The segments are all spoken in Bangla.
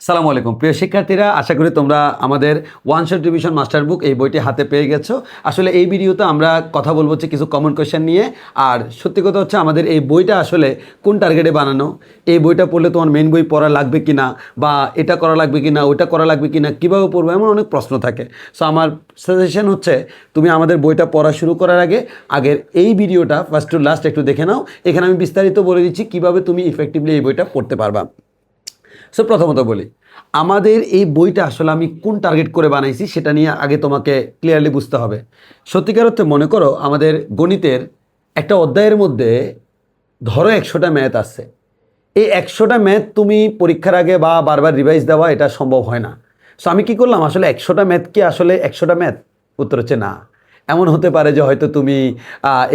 সালামু আলাইকুম। প্রিয় শিক্ষার্থীরা, আশা করি তোমরা আমাদের one shot division master book এই বইটি হাতে পেয়ে গেছো। আসলে এই ভিডিওতে আমরা কথা বলব হচ্ছে কিছু কমন কোয়েশ্চেন নিয়ে। আর সত্যি কথা হচ্ছে আমাদের এই বইটা আসলে কোন টার্গেটে বানানো? এই বইটা পড়লে তোমার মেন বই পড়া লাগবে কি না বা এটা করা লাগবে কি না ওইটা করা লাগবে কি না কীভাবে পড়ব, এমন অনেক প্রশ্ন থাকে। সো আমার সাজেশন হচ্ছে তুমি আমাদের বইটা পড়া শুরু করার আগে, আগের এই ভিডিওটা ফার্স্ট টু লাস্ট একটু দেখে নাও। এখানে আমি বিস্তারিত বলে দিচ্ছি কীভাবে তুমি ইফেক্টিভলি এই বইটা পড়তে পারবা। সো প্রথমত বলি, আমাদের এই বইটা আসলে আমি কোন টার্গেট করে বানাইছি সেটা নিয়ে আগে তোমাকে ক্লিয়ারলি বুঝতে হবে। সত্যিকার অর্থে মনে করো আমাদের গণিতের একটা অধ্যায়ের মধ্যে ধরো একশোটা ম্যাথ আছে। এই একশোটা ম্যাথ তুমি পরীক্ষার আগে বা বারবার রিভাইজ দেওয়া এটা সম্ভব হয় না। সো আমি কি করলাম, আসলে একশোটা ম্যাথ কি আসলে একশোটা ম্যাথ উত্তর হচ্ছে না। এমন হতে পারে যে হয়তো তুমি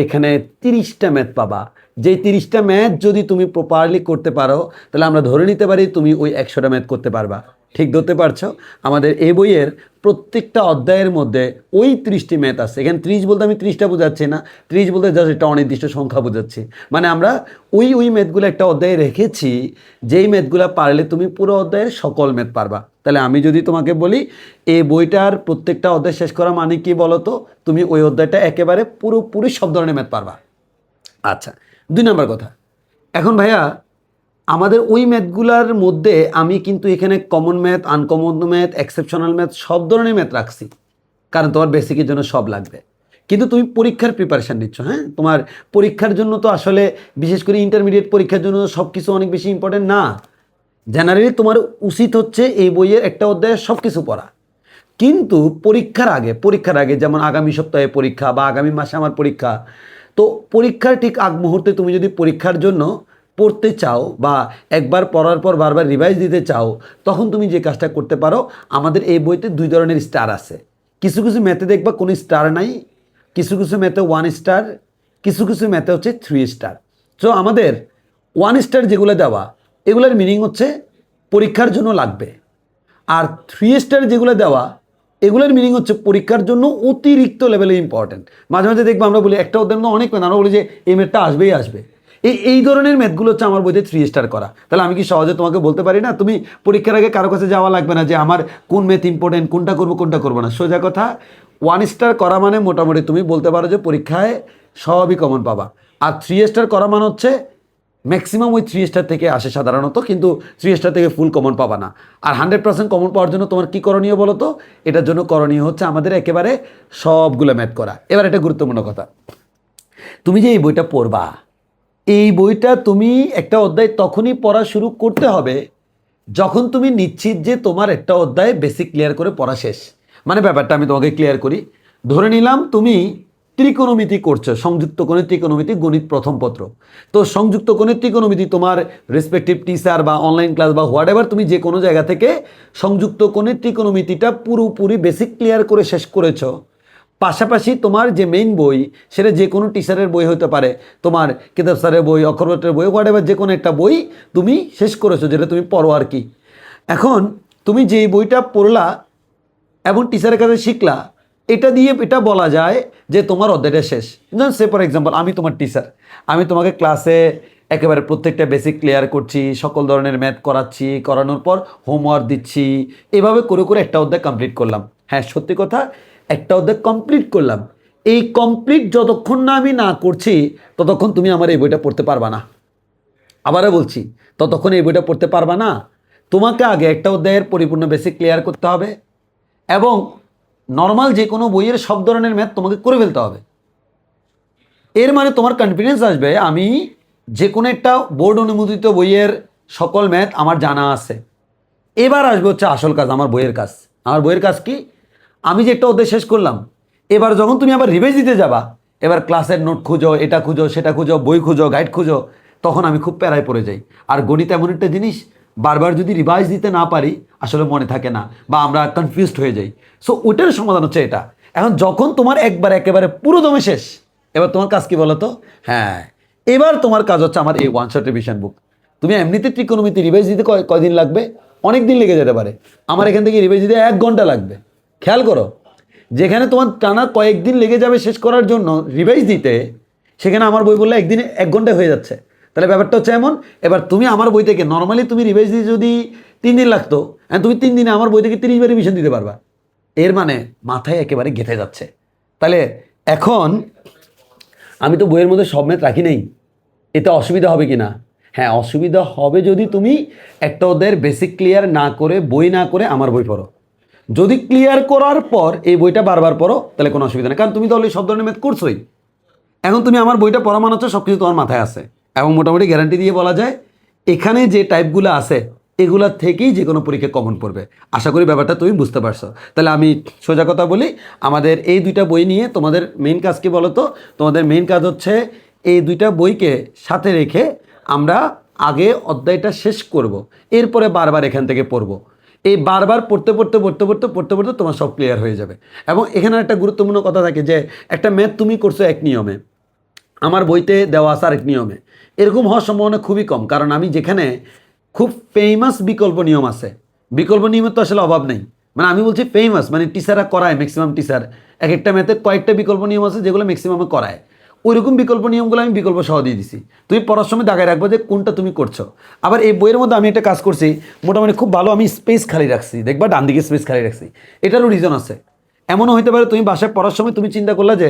এখানে তিরিশটা ম্যাথ পাবা। যেই তিরিশটা ম্যাথ যদি তুমি প্রপারলি করতে পারো, তাহলে আমরা ধরে নিতে পারি তুমি ওই একশোটা ম্যাথ করতে পারবা। ঠিক ধরতে পারছ? আমাদের এই বইয়ের প্রত্যেকটা অধ্যায়ের মধ্যে ওই ত্রিশটি ম্যাথ আছে। এখানে ত্রিশ বলতে আমি ত্রিশটা বোঝাচ্ছি না। ত্রিশ বলতে জাস্ট একটা অনির্দিষ্ট সংখ্যা বোঝাচ্ছি। মানে আমরা ওই ওই ম্যাথগুলো একটা অধ্যায়ে রেখেছি, যেই ম্যাথগুলো পারলে তুমি পুরো অধ্যায়ের সকল ম্যাথ পারবা। তাহলে আমি যদি তোমাকে বলি এই বইটার প্রত্যেকটা অধ্যায় শেষ করা মানে কি বলো তো তুমি ওই অধ্যায়টা একেবারে পুরোপুরি সব ধরনের ম্যাথ পারবা। আচ্ছা দুই নম্বর কথা। এখন ভাইয়া, আমাদের ওই ম্যাথগুলার মধ্যে আমি কিন্তু এখানে common math uncommon math exceptional math সব ধরনের ম্যাথ রাখছি। কারণ তোমার বেসিকের জন্য সব লাগবে। কিন্তু তুমি পরীক্ষার প্রিপারেশান নিচ্ছ হ্যাঁ? তোমার পরীক্ষার জন্য তো আসলে বিশেষ করে ইন্টারমিডিয়েট পরীক্ষার জন্য সব কিছু অনেক বেশি ইম্পর্টেন্ট না। জেনারেলি তোমার উচিত হচ্ছে এই বইয়ের একটা অধ্যায়ে সব কিছু পড়া। কিন্তু পরীক্ষার আগে পরীক্ষার আগে যেমন আগামী সপ্তাহে পরীক্ষা বা আগামী মাসে আমার পরীক্ষা তো পরীক্ষার ঠিক আগ মুহূর্তে তুমি যদি পরীক্ষার জন্য পড়তে চাও বা একবার পড়ার পর বারবার রিভাইজ দিতে চাও, তখন তুমি যে কাজটা করতে পারো, আমাদের এই বইতে দুই ধরনের স্টার আছে। কিছু কিছু ম্যাথে দেখবা কোনো স্টার নাই, কিছু কিছু ম্যাথে ওয়ান স্টার কিছু কিছু ম্যাথে হচ্ছে থ্রি স্টার সো আমাদের ওয়ান স্টার যেগুলো দেওয়া, এগুলোর মিনিং হচ্ছে পরীক্ষার জন্য লাগবে। আর থ্রি স্টার যেগুলো দেওয়া এগুলোর মিনিং হচ্ছে পরীক্ষার জন্য অতিরিক্ত লেভেলে ইম্পর্টেন্ট মাঝে মাঝে দেখব আমরা বলি, একটা অধ্যায় অনেক ম্যাথ আমরা বলি যে, এই ম্যাথটা আসবেই আসবে। এই এই ধরনের ম্যাথগুলো হচ্ছে আমার বইতে থ্রি স্টার করা। তাহলে আমি কি সহজে তোমাকে বলতে পারি না? তুমি পরীক্ষার আগে কারও কাছে যাওয়া লাগবে না যে, আমার কোন ম্যাথ ইম্পর্টেন্ট কোনটা করব কোনটা করব না। সোজা কথা ওয়ান স্টার করা মানে মোটামুটি তুমি বলতে পারো যে, পরীক্ষায় সবই কমন পাবা। আর থ্রি স্টার করা মানে হচ্ছে ম্যাক্সিমাম ওই থ্রি স্টার থেকে আসে সাধারণত, কিন্তু থ্রি স্টার থেকে ফুল কমন পাবা না। আর হান্ড্রেড পার্সেন্ট কমন পাওয়ার জন্য তোমার কী করণীয় বলো তো এটার জন্য করণীয় হচ্ছে আমাদের একেবারে সবগুলো ম্যাথ করা। এবার এটা গুরুত্বপূর্ণ কথা। তুমি যে এই বইটা পড়বা, এই বইটা তুমি একটা অধ্যায় তখনই পড়া শুরু করতে হবে যখন তুমি নিশ্চিত যে তোমার একটা অধ্যায় বেসিক ক্লিয়ার করে পড়া শেষ। মানে ব্যাপারটা আমি তোমাকে ক্লিয়ার করি। ধরে নিলাম তুমি ত্রিকোণমিতি করছ, সংযুক্ত কোণের ত্রিকোণমিতি গণিত প্রথম পত্র। তো সংযুক্ত কোণের ত্রিকোণমিতি তোমার রেসপেক্টিভ টিচার বা অনলাইন ক্লাস বা হোয়াট তুমি যে কোনো জায়গা থেকে সংযুক্ত কোণের ত্রিকোণমিতিটা পুরোপুরি বেসিক ক্লিয়ার করে শেষ করেছ। পাশাপাশি তোমার যে মেইন বই, সেটা যে কোনো টিচারের বই হতে পারে। তোমার কিতাব স্যারের বই অক্ষরবটের বই হোয়াট যে কোনো একটা বই তুমি শেষ করেছ, যেটা তুমি পড়ো আর কি। এখন তুমি যেই বইটা পড়লা এবং টিচারের কাছে শিখলা এটা দিয়ে এটা বলা যায় যে তোমার অধ্যায়টা শেষ। যেমন সে ফর এক্সাম্পল আমি তোমার টিচার আমি তোমাকে ক্লাসে একেবারে প্রত্যেকটা বেসিক ক্লিয়ার করছি, সকল ধরনের ম্যাথ করাচ্ছি, করানোর পর হোমওয়ার্ক দিচ্ছি, এভাবে করে করে একটা অধ্যায় কমপ্লিট করলাম। হ্যাঁ সত্যি কথা, একটা অধ্যায় কমপ্লিট করলাম। এই কমপ্লিট যতক্ষণ না আমি না করছি, ততক্ষণ তুমি আমার এই বইটা পড়তে পারবা না। আবারও বলছি, ততক্ষণ এই বইটা পড়তে পারবা না। তোমাকে আগে একটা অধ্যায়ের পরিপূর্ণ বেসিক ক্লিয়ার করতে হবে এবং নর্মাল যে কোনো বইয়ের সব ধরনের ম্যাথ তোমাকে করে ফেলতে হবে। এর মানে তোমার কনফিডেন্স আসবে, আমি যে কোনো একটা বোর্ড অনুমোদিত বইয়ের সকল ম্যাথ আমার জানা আছে। এবার আসবে হচ্ছে আসল কাজ, আমার বইয়ের কাজ। আমার বইয়ের কাজ কি? আমি যে একটা অধ্যায় শেষ করলাম, এবার যখন তুমি আবার রিভাইজ দিতে যাবা, এবার ক্লাসের নোট খুঁজো, এটা খুঁজো, সেটা খুঁজো, বই খুঁজো গাইড খুঁজো, তখন আমি খুব প্যারায় পড়ে যাই। আর গণিত এমন একটা জিনিস বারবার যদি রিভাইজ দিতে না পারি, আসলে মনে থাকে না বা আমরা কনফিউজড হয়ে যাই। সো ওটার সমাধান হচ্ছে এটা। এখন যখন তোমার একবার একেবারে পুরো দমে শেষ, এবার তোমার কাজ কি বলো তো হ্যাঁ এবার তোমার কাজ হচ্ছে আমার এই ওয়ান শট রিভিশন বুক তুমি এমনিতে ত্রিকোণমিতি রিভাইজ দিতে কয় কয়দিন লাগবে? অনেক দিন লেগে যেতে পারে। আমার এখান থেকে রিভাইজ দিতে এক ঘণ্টা লাগবে। খেয়াল করো, যেখানে তোমার টানা কয়েকদিন লেগে যাবে শেষ করার জন্য রিভাইজ দিতে, সেখানে আমার বই বললে একদিনে এক ঘণ্টা হয়ে যাচ্ছে। তাহলে ব্যাপারটা হচ্ছে এমন, এবার তুমি আমার বই থেকে নর্মালি তুমি রিভাইজ দিয়ে যদি তিন দিন লাগতো তুমি তিন দিনে আমার বই থেকে তিরিশ বার রিভিশন দিতে পারবা। এর মানে মাথায় একেবারে গেঁথে যাচ্ছে। তাহলে এখন আমি তো বইয়ের মধ্যে সব ম্যাথ রাখি নেই। এতে অসুবিধা হবে কি না হ্যাঁ অসুবিধা হবে যদি তুমি একটা ওদের বেসিক ক্লিয়ার না করে, বই না করে আমার বই পড়ো। যদি ক্লিয়ার করার পর এই বইটা বারবার পড়ো, তাহলে কোনো অসুবিধা নেই। কারণ তুমি তো অলরেডি সব ধরনের ম্যাথ করছোই। এখন তুমি আমার বইটা পড়া মানাচ্ছ সব কিছু তোমার মাথায় আছে। এবং মোটামুটি গ্যারান্টি দিয়ে বলা যায়, এখানে যে টাইপগুলো আছে, এগুলা থেকেই যে কোনো পরীক্ষা কমন পড়বে। আশা করি ব্যাপারটা তুমি বুঝতে পারছ। তাহলে আমি সোজা কথা বলি, আমাদের এই দুইটা বই নিয়ে তোমাদের মেইন কাজ কি বলো তো তোমাদের মেইন কাজ হচ্ছে, এই দুইটা বইকে সাথে রেখে আমরা আগে অধ্যায়টা শেষ করব। এরপরে বারবার এখান থেকে পড়ব। এই বারবার পড়তে পড়তে পড়তে পড়তে পড়তে পড়তে তোমার সব ক্লিয়ার হয়ে যাবে। এবং এখানে একটা গুরুত্বপূর্ণ কথা থাকে যে, একটা ম্যাথ তুমি করছ এক নিয়মে। আমার বইতে দেওয়া আছে আরেক নিয়মে। এরকম হওয়ার সম্ভাবনা খুবই কম, কারণ আমি যেখানে খুব ফেমাস বিকল্প নিয়ম আছে। বিকল্প নিয়মের তো আসলে অভাব নেই। মানে আমি বলছি ফেমাস মানে টিচাররা করায় ম্যাক্সিমাম টিচার এক একটা ম্যাথের কয়েকটা বিকল্প নিয়ম আছে যেগুলো ম্যাক্সিমামে করায়। ওইরকম বিকল্প নিয়মগুলো আমি বিকল্প সহ দিয়ে দিছি। তুমি পড়ার সময় দাগায় রাখব যে কোনটা তুমি করছ। আবার এই বইয়ের মধ্যে আমি একটা কাজ করছি, মোটামুটি খুব ভালো আমি স্পেস খালি রাখছি। দেখবা ডান দিকে স্পেস খালি রাখছি। এটারও রিজন আছে। এমনও হইতে পারে তুমি বাসায় পড়ার সময় তুমি চিন্তা করলে যে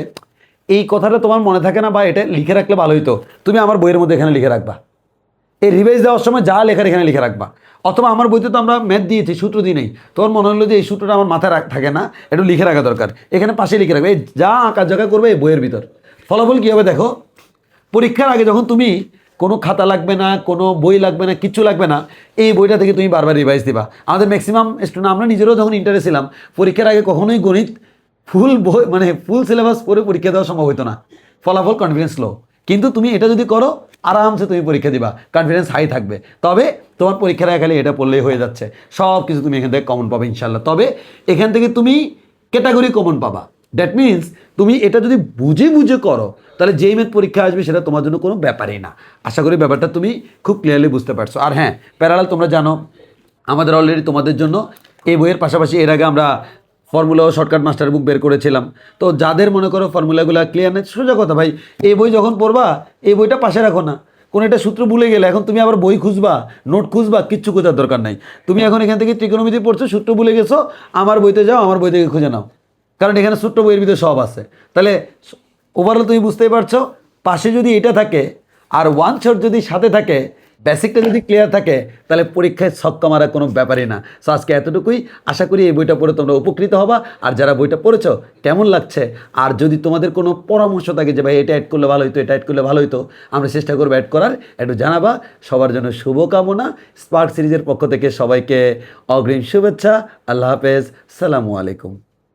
এই কথাটা তোমার মনে থাকে না বা এটা লিখে রাখলে ভালো হইতো? তুমি আমার বইয়ের মধ্যে এখানে লিখে রাখবা। এই রিভাইজ দেওয়ার সময় যা লেখার এখানে লিখে রাখবা। অথবা আমার বইতে তো আমরা ম্যাথ দিয়েছি, সূত্র দিই নেই। তোমার মনে হলো যে এই সূত্রটা আমার মাথায় থাকে না একটু লিখে রাখা দরকার। এখানে পাশে লিখে রাখবে। এই যা আঁকা জায়গা করবে এই বইয়ের ভিতর। ফলাফল কী হবে দেখো? পরীক্ষার আগে যখন তুমি কোনো খাতা লাগবে না, কোনো বই লাগবে না কিচ্ছু লাগবে না, এই বইটা থেকে তুমি বারবার রিভাইজ দিবা। আমাদের ম্যাক্সিমাম স্টুডেন্ট আমরা নিজেরাও যখন ইন্টারেস্ট ছিলাম, পরীক্ষার আগে কখনোই গণিত ফুল বই মানে ফুল সিলেবাস পড়ে পরীক্ষা দেওয়া সম্ভব হতো না। ফলাফল কনফিডেন্স লো কিন্তু তুমি এটা যদি করো, আরামসে তুমি পরীক্ষা দিবা। কনফিডেন্স হাই থাকবে। তবে তোমার পরীক্ষার খালি এটা পড়লেই হয়ে যাচ্ছে। সব কিছু তুমি এখান থেকে কমন পাবে ইনশাল্লাহ তবে এখান থেকে তুমি ক্যাটাগরি কমন পাবা। দ্যাট মিন্স তুমি এটা যদি বুঝে বুঝে করো, তাহলে যেই ম্যাথ পরীক্ষা আসবে সেটা তোমার জন্য কোনো ব্যাপারই না। আশা করি ব্যাপারটা তুমি খুব ক্লিয়ারলি বুঝতে পারছ। আর হ্যাঁ প্যারালাল তোমরা জানো, আমাদের অলরেডি তোমাদের জন্য এই বইয়ের পাশাপাশি এর আগে আমরা ফর্মুলা ও শর্টকাট মাস্টার বুক বের করেছিলাম। তো যাদের মনে করো ফর্মুলাগুলো ক্লিয়ার নেই, সোজা কথা ভাই, এই বই যখন পড়বা, এই বইটা পাশে রাখো না। কোনো একটা সূত্র ভুলে গেলে এখন তুমি আবার বই খুঁজবা, নোট খুঁজবা, কিচ্ছু খোঁজার দরকার নাই। তুমি এখন এখান থেকে ত্রিকোণমিতি পড়ছো, সূত্র ভুলে গেছো, আমার বইতে যাও, আমার বই থেকে খুঁজে নাও। কারণ এখানে ছোট্ট বইয়ের ভিতরে সব আছে। তাহলে ওভারঅল তুমি বুঝতেই পারছ, পাশে যদি এটা থাকে, আর ওয়ান শট যদি সাথে থাকে বেসিকটা যদি ক্লিয়ার থাকে, তাহলে পরীক্ষায় ছক্কা মারা কোনো ব্যাপারই না। সো আজকে এতটুকুই। আশা করি এই বইটা পড়ে তোমরা উপকৃত হবা। আর যারা বইটা পড়েছো, কেমন লাগছে? আর যদি তোমাদের কোনো পরামর্শ থাকে যে, ভাই, এটা অ্যাড করলে ভালো হতো এটা অ্যাড করলে ভালো হতো আমরা চেষ্টা করব অ্যাড করার। একটু জানাবা। সবার জন্য শুভকামনা। স্পার্ক সিরিজের পক্ষ থেকে সবাইকে অগ্রিম শুভেচ্ছা। আল্লাহ হাফেজ। সালামু আলাইকুম।